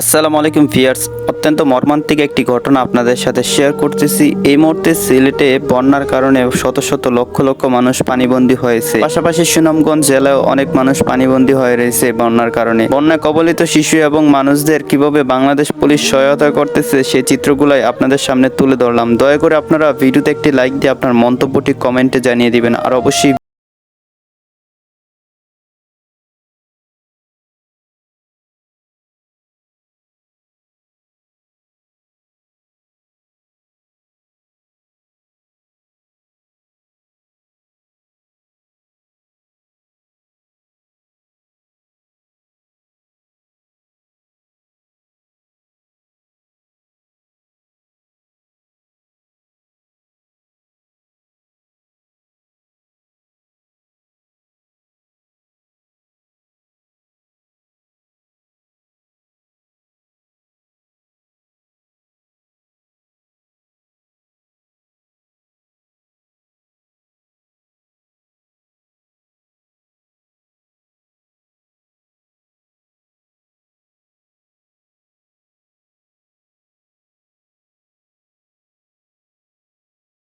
আসসালামু আলাইকুম ফিয়ার্স অত্যন্ত মর্মান্তিক একটি ঘটনা আপনাদের সাথে শেয়ার করতেছি। এই মুহূর্তে সিলেটে বন্যার কারণে শত শত লক্ষ লক্ষ মানুষ পানিবন্দী হয়েছে। পাশাপাশি সুনামগঞ্জ জেলায় অনেক মানুষ পানিবন্দী হয়ে রয়েছে বন্যার কারণে। বন্যা কবলিত শিশু এবং মানুষদের কীভাবে বাংলাদেশ পুলিশ সহায়তা করতেছে সেই চিত্রগুলাই আপনাদের সামনে তুলে ধরলাম। দয়া করে আপনারা ভিডিওতে একটি লাইক দিয়ে আপনার মন্তব্যটি কমেন্টে জানিয়ে দিবেন, আর অবশ্যই